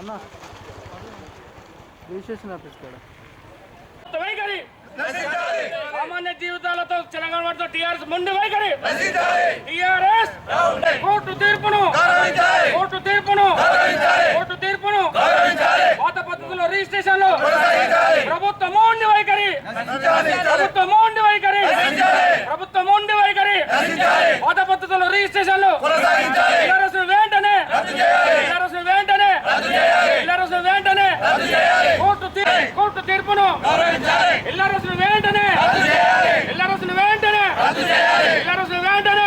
అన్న registration office వైఖరి! సామాన్య జీవితాలతో తెలంగాణ వారితో టీఆర్ఎస్ ముందు వైఖరి! టీఆర్ఎస్ కోర్టు తీర్పును కోర్టు తీర్పును కోర్టు తీర్పును పాత పద్ధతిలో రిజిస్ట్రేషన్లో ప్రభుత్వ మౌండి వైఖరి ప్రభుత్వ మౌండి వైఖరి ప్రభుత్వ మౌండి వైఖరి పాత పద్ధతిలో రిజిస్ట్రేషన్లో టీఆర్ఎస్ వెంటనే టీఆర్ఎస్ వెంటనే టీఆర్ఎస్ వెంటనే కోర్టు తీర్పును వెంటనే ఎల్లారసులు వెంటనే ఎల్లారసులు వెంటనే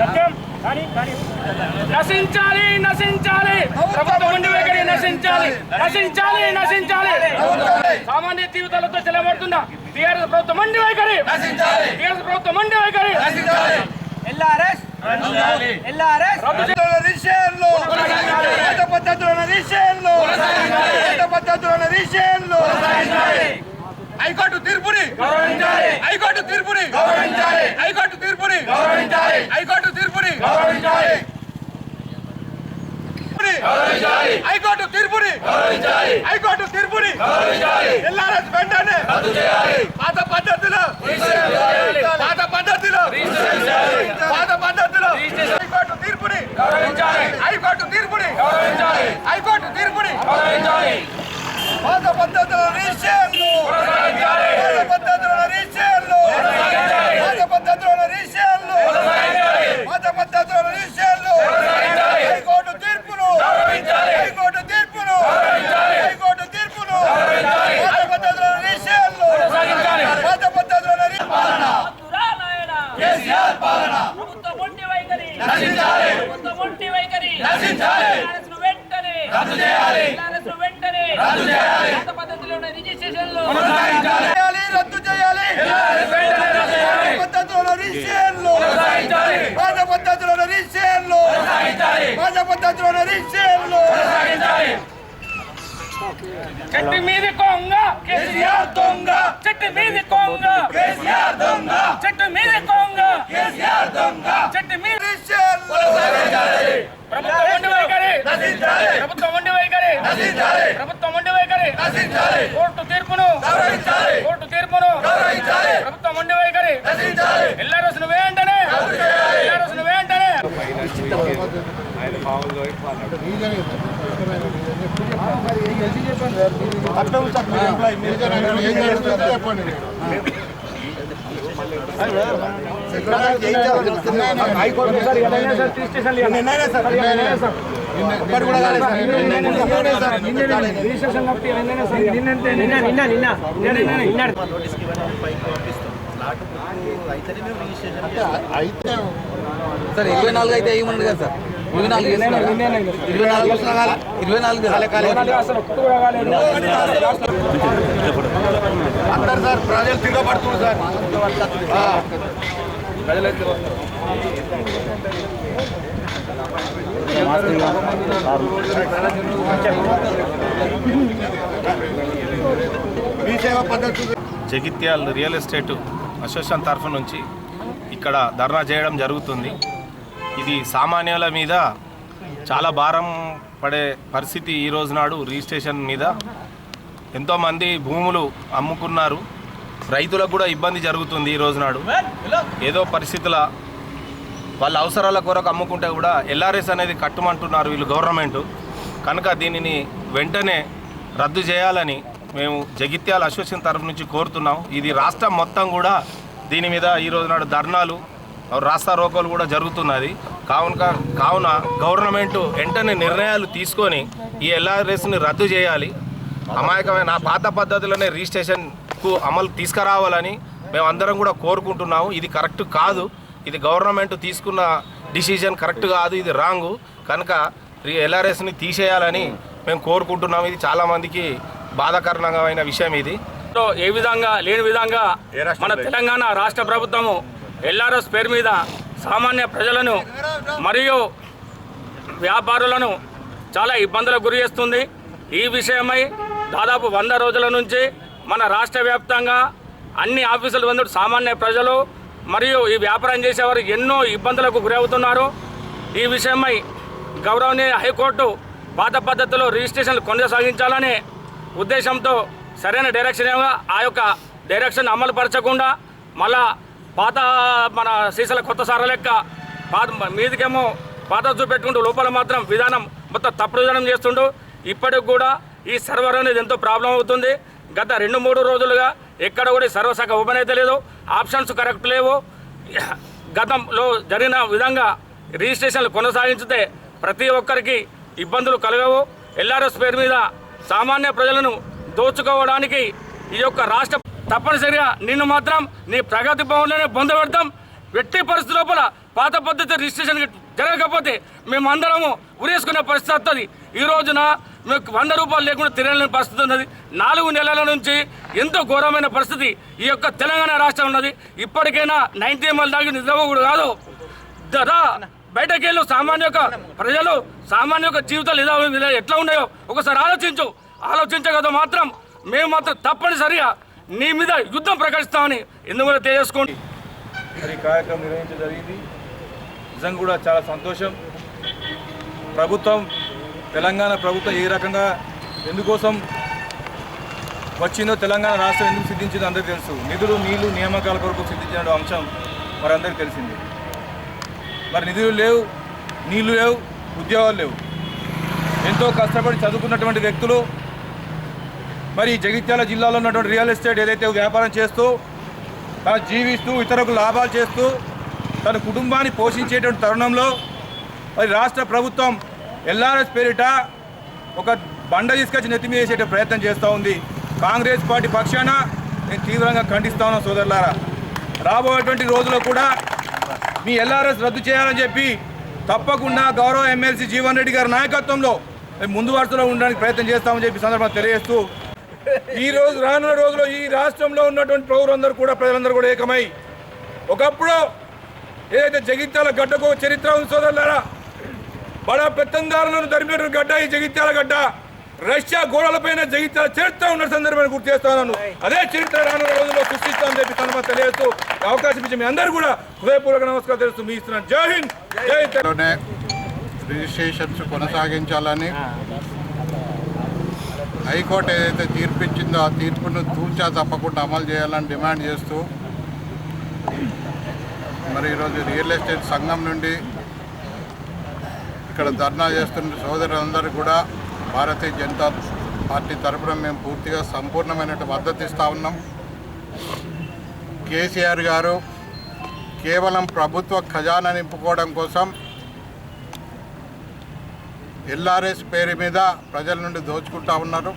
సత్యం. కానీ కానీ. నశించాలి నశించాలి. ప్రభుత్వం ఉండి నశించాలి. నశించాలి నశించాలి. సామాన్య జీవితాలతో చెలబడుతున్న టీఆర్ఎస్ ప్రభుత్వం ఉండి వైఖరి. టీఆర్ఎస్ ప్రభుత్వం ఉండి వైఖరి. ఎల్ఆర్ఎస్. ఎల్ఆర్ఎస్. విషయంలో కొత్త పద్ధతుల విషయంలో కొత్త పద్ధతుల విషయంలో హైకోర్టు తీర్పుని. హైకోర్టు తీర్పుని. హైకోర్టు తీర్పుని. హైకోర్టు తీర్పుని. హైకోర్టు తీర్పుని. హైకోర్టు తీర్పుని. ఎల్ఆర్ఎస్ వెంటనే పాత పద్ధతిలో పాత పద్ధతిలో పాత పద్ధతిలో హైకోర్టు తీర్పుని హైకోర్టు తీర్పుని హైకోర్టు తీర్పుని పాత పద్ధతుల విషయంలో పాత పద్ధతుల విషయంలో పాత పద్ధతుల విషయంలో పాత పద్ధతుల విషయంలో హైకోర్టు తీర్పును హైకోర్టు తీర్పును హైకోర్టు తీర్పును పాత పద్ధతుల విషయంలో పాత పద్ధతుల వి- కేసీఆర్ పాలన. ప్రభుత్వ వైఖరి. నశించాలి. ప్రభుత్వ వైఖరి. నశించాలి. వెంటనే. రద్దు చేయాలి. వెంటనే. రద్దు చేయాలి. పాత పద్ధతిలో ఉన్న రిజిస్ట్రేషన్లు చేయాలి. రద్దు చేయాలి. పాత పద్ధతుల విషయంలో పాత పద్ధతుల విషయంలో పాత పద్ధతుల విషయంలో చెట్టు మీది కొంగ. కేసీఆర్ దొంగ. చెట్టు మీది కొంగ. కేసీఆర్ దొంగ. చెట్టు మీది కొంగ. కేసీఆర్ దొంగ. చెట్టు మీది ప్రభుత్వం ఉండి వైఖరి. ప్రభుత్వం ఉండి వైఖరి. ప్రభుత్వం ఉండి వైఖరి. కోర్టు తీర్పును. గౌరవించాలి. కోర్టు తీర్పును. గౌరవించాలి. ప్రభుత్వం ఉండి వైఖరి. నశించాలి ఎల్ఆర్ఎస్ వెంటనే ఎల్ఆర్ఎస్ వెంటనే సార్ ఇరవై నాలుగు అయితే ఏమన్నది కదా సార్ ఇరవై నాలుగు వేస్తున్నారు. ఇరవై నాలుగు ఇరవై నాలుగు అందరు సార్ ప్రజలు తిరగబడుతున్నారు sir. Jagtial real estate association తరఫు నుంచి ఇక్కడ ధర్నా చేయడం జరుగుతుంది. ఇది సామాన్యుల మీద చాలా భారం పడే పరిస్థితి ఈ రోజు నాడు రిజిస్ట్రేషన్ మీద. ఎంతోమంది భూములు అమ్ముకున్నారు. రైతులకు కూడా ఇబ్బంది జరుగుతుంది ఈ రోజు నాడు. ఏదో పరిస్థితుల వాళ్ళ అవసరాల కొరకు అమ్ముకుంటే కూడా ఎల్ఆర్ఎస్ అనేది కట్టమంటున్నారు వీళ్ళు గవర్నమెంట్. కనుక దీనిని వెంటనే రద్దు చేయాలని మేము జగిత్యాల అసోసియేషన్ తరఫు నుంచి కోరుతున్నాం. ఇది రాష్ట్రం మొత్తం కూడా దీని మీద ఈ రోజు నాడు ధర్నాలు రాస్తా రోకోలు కూడా జరుగుతున్నది. కావున కావున గవర్నమెంట్ వెంటనే నిర్ణయాలు తీసుకొని ఈ ఎల్ఆర్ఎస్ని రద్దు చేయాలి. అమాయకమైన పాత పద్ధతిలోనే రిజిస్ట్రేషన్కు అమలు తీసుకురావాలని మేము అందరం కూడా కోరుకుంటున్నాము. ఇది కరెక్ట్ కాదు. ఇది గవర్నమెంట్ తీసుకున్న డిసిజన్ కరెక్ట్ కాదు. ఇది రాంగు. కనుక ఎల్ఆర్ఎస్ని తీసేయాలని మేము కోరుకుంటున్నాము. ఇది చాలామందికి బాధాకరణమైన విషయం ఇది. ఏ విధంగా లేని విధంగా? మన తెలంగాణ రాష్ట్ర ప్రభుత్వము ఎల్ఆర్ఎస్ పేరు మీద సామాన్య ప్రజలను మరియు వ్యాపారులను చాలా ఇబ్బందులకు గురి చేస్తుంది. ఈ విషయమై దాదాపు వంద రోజుల నుంచి మన రాష్ట్ర వ్యాప్తంగా అన్ని ఆఫీసులు బంధు సామాన్య ప్రజలు మరియు ఈ వ్యాపారం చేసేవారు ఎన్నో ఇబ్బందులకు గురవుతున్నారు ఈ విషయమై గౌరవనీయ హైకోర్టు పాత పద్ధతిలో రిజిస్ట్రేషన్లు కొనసాగించాలనే ఉద్దేశంతో సరైన డైరెక్షన్ ఆ యొక్క డైరెక్షన్ అమలు పరచకుండా మళ్ళా పాత మన సీసాల కొత్త సార లెక్క పాత మీదికేమో పాత చూపెట్టుకుంటూ లోపల మాత్రం విధానం మొత్తం తప్పుడు విధానం చేస్తుండు. ఇప్పటికి కూడా ఈ సర్వర్ అనేది ఎంతో ప్రాబ్లం అవుతుంది. గత రెండు మూడు రోజులుగా ఎక్కడ కూడా సర్వ సర్వర్ శాఖ ఓపెన్ అయితే లేదు. ఆప్షన్స్ కరెక్ట్ లేవు. గతంలో జరిగిన విధంగా రిజిస్ట్రేషన్లు కొనసాగించితే ప్రతి ఒక్కరికి ఇబ్బందులు కలగవు. ఎల్ఆర్ఎస్ పేరు మీద సామాన్య ప్రజలను దోచుకోవడానికి ఈ యొక్క రాష్ట్ర తప్పనిసరిగా నిన్ను మాత్రం నీ ప్రగతి భవన్లోనే పొందబెడతాం. ఎట్టి పరిస్థితి లోపల పాత పద్ధతి రిజిస్ట్రేషన్ జరగకపోతే మేమందరము ఉరేసుకునే పరిస్థితి వస్తుంది ఈ రోజున మీకు వంద రూపాయలు లేకుండా తిరగలేని పరిస్థితి ఉన్నది. నాలుగు నెలల నుంచి ఎంతో ఘోరమైన పరిస్థితి ఈ యొక్క తెలంగాణ రాష్ట్రం ఉన్నది. ఇప్పటికైనా నైన్టీ ఎంఎల్ దాకా నిద్రపోకూడదు కాదు. దరా బయటకి వెళ్ళు. సామాన్య యొక్క ప్రజలు సామాన్య యొక్క జీవితాలు ఎలా ఎట్లా ఉన్నాయో ఒకసారి ఆలోచించు. ఆలోచించగదో మాత్రం మేము మాత్రం తప్పనిసరిగా నీ మీద యుద్ధం ప్రకటిస్తామని ఎందుకు తెలియజేసుకోండి. మరి కార్యక్రమం నిర్వహించడం జరిగింది. నిజంగా కూడా చాలా సంతోషం. ప్రభుత్వం తెలంగాణ ప్రభుత్వం ఏ రకంగా ఎందుకోసం వచ్చిందో తెలంగాణ రాష్ట్రం ఎందుకు సిద్ధించిందో అందరికీ తెలుసు. నిధులు నీళ్ళు నియామకాల కొరకు సిద్ధించిన అంశం మరి అందరికీ తెలిసింది. మరి నిధులు లేవు నీళ్ళు లేవు ఉద్యోగాలు లేవు. ఎంతో కష్టపడి చదువుకున్నటువంటి వ్యక్తులు మరి జగిత్యాల జిల్లాలో ఉన్నటువంటి రియల్ ఎస్టేట్ ఏదైతే వ్యాపారం చేస్తూ తను జీవిస్తూ ఇతరులకు లాభాలు చేస్తూ తన కుటుంబాన్ని పోషించేటువంటి తరుణంలో మరి రాష్ట్ర ప్రభుత్వం ఎల్ఆర్ఎస్ పేరిట ఒక బండ తీసుకొచ్చి నెత్తి వేసేట ప్రయత్నం చేస్తూ ఉంది. కాంగ్రెస్ పార్టీ పక్షాన నేను తీవ్రంగా ఖండిస్తా ఉన్నాను సోదరులారా. రాబోయేటువంటి రోజుల్లో కూడా మీ ఎల్ఆర్ఎస్ రద్దు చేయాలని చెప్పి తప్పకుండా గౌరవ ఎమ్మెల్సీ జీవన్ రెడ్డి గారి నాయకత్వంలో ముందు వరుసలో ఉండడానికి ప్రయత్నం చేస్తామని చెప్పి సందర్భంగా తెలియజేస్తూ ఈ రోజు రానున్న రోజుల్లో ఈ రాష్ట్రంలో ఉన్నటువంటి పౌరులందరూ కూడా ప్రజలందరూ కూడా ఏకమై ఒకప్పుడు ఏదైతే జగిత్యాల గడ్డకు చరిత్ర ఉంది సోదరులారా బడా పెత్తందారులను తరిమినటువంటి గడ్డ ఈ జగిత్యాల గడ్డ రష్యా గోడలపైన జగిత్యాల చరిత్ర ఉన్న సందర్భాన్ని గుర్తు చేస్తాను అదే చరిత్ర రానున్న రోజుల్లో సృష్టిస్తామని చెప్పి తెలియజేస్తూ ఈ అవకాశం ఇచ్చి మీ అందరూ కూడా హృదయపూర్వక నమస్కారం తెలుస్తూ మీ ఇస్తున్నాను. జై హింద్! జై రిజిస్ట్రేషన్స్ కొనసాగించాలని హైకోర్టు ఏదైతే తీర్పు ఇచ్చిందో ఆ తీర్పును తూచా తప్పకుండా అమలు చేయాలని డిమాండ్ చేస్తూ మరి ఈరోజు రియల్ ఎస్టేట్ సంఘం నుండి ఇక్కడ ధర్నా చేస్తున్న సోదరులందరూ కూడా భారతీయ జనతా పార్టీ తరఫున మేము పూర్తిగా సంపూర్ణమైన మద్దతు ఇస్తూ ఉన్నాం. కేసీఆర్ గారు కేవలం ప్రభుత్వ ఖజానా నింపుకోవడం కోసం ఎల్ఆర్ఎస్ పేరు మీద ప్రజల నుండి దోచుకుంటా ఉన్నారు.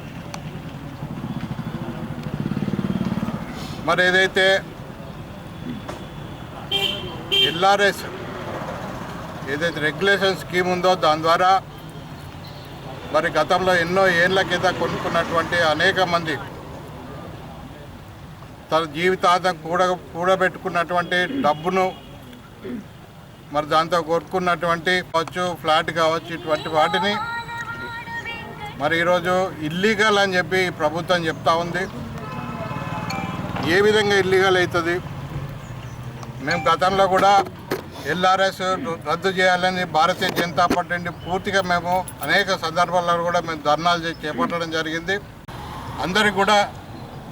మరి ఏదైతే ఎల్ఆర్ఎస్ ఏదైతే రెగ్యులేషన్ స్కీమ్ ఉందో దాని ద్వారా మరి గతంలో ఎన్నో ఏళ్ళ కింద కొనుక్కున్నటువంటి అనేక మంది తన జీవితాంతం కూడ కూడబెట్టుకున్నటువంటి డబ్బును మరి దాంతో కోరుకున్నటువంటి కావచ్చు ఫ్లాట్ కావచ్చు ఇటువంటి వాటిని మరి ఈరోజు ఇల్లీగల్ అని చెప్పి ప్రభుత్వం చెప్తా ఉంది. ఏ విధంగా ఇల్లీగల్ అవుతుంది? మేము గతంలో కూడా ఎల్ఆర్ఎస్ రద్దు చేయాలని భారతీయ జనతా పార్టీ నుండి పూర్తిగా మేము అనేక సందర్భాల్లో కూడా మేము ధర్నాలు చేపట్టడం జరిగింది. అందరికి కూడా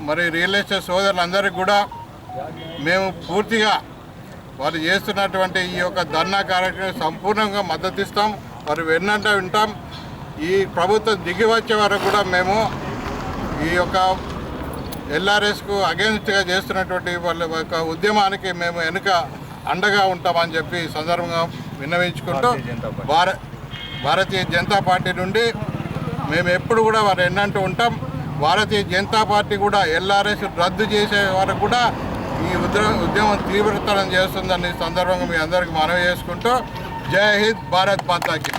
మరి రియల్ ఎస్టేట్ సోదరులందరికీ కూడా మేము పూర్తిగా వారు చేస్తున్నటువంటి ఈ యొక్క ధర్నా కార్యక్రమం సంపూర్ణంగా మద్దతు ఇస్తాం. వారు వెన్నంటే వింటాం. ఈ ప్రభుత్వం దిగి వచ్చే వరకు కూడా మేము ఈ యొక్క ఎల్ఆర్ఎస్కు అగేన్స్ట్గా చేస్తున్నటువంటి వాళ్ళ యొక్క ఉద్యమానికి మేము వెనుక అండగా ఉంటామని చెప్పి సందర్భంగా విన్నవించుకుంటూ భార భారతీయ జనతా పార్టీ నుండి మేము ఎప్పుడు కూడా వారు ఎన్నంటూ ఉంటాం. భారతీయ జనతా పార్టీ కూడా ఎల్ఆర్ఎస్ రద్దు చేసే వరకు కూడా ఈ ఉద్ర ఉద్యమం తీవ్రతరం చేస్తుందని సందర్భంగా మీ అందరికీ మనవి చేసుకుంటూ జై హింద్ భారత్ మాతాకి.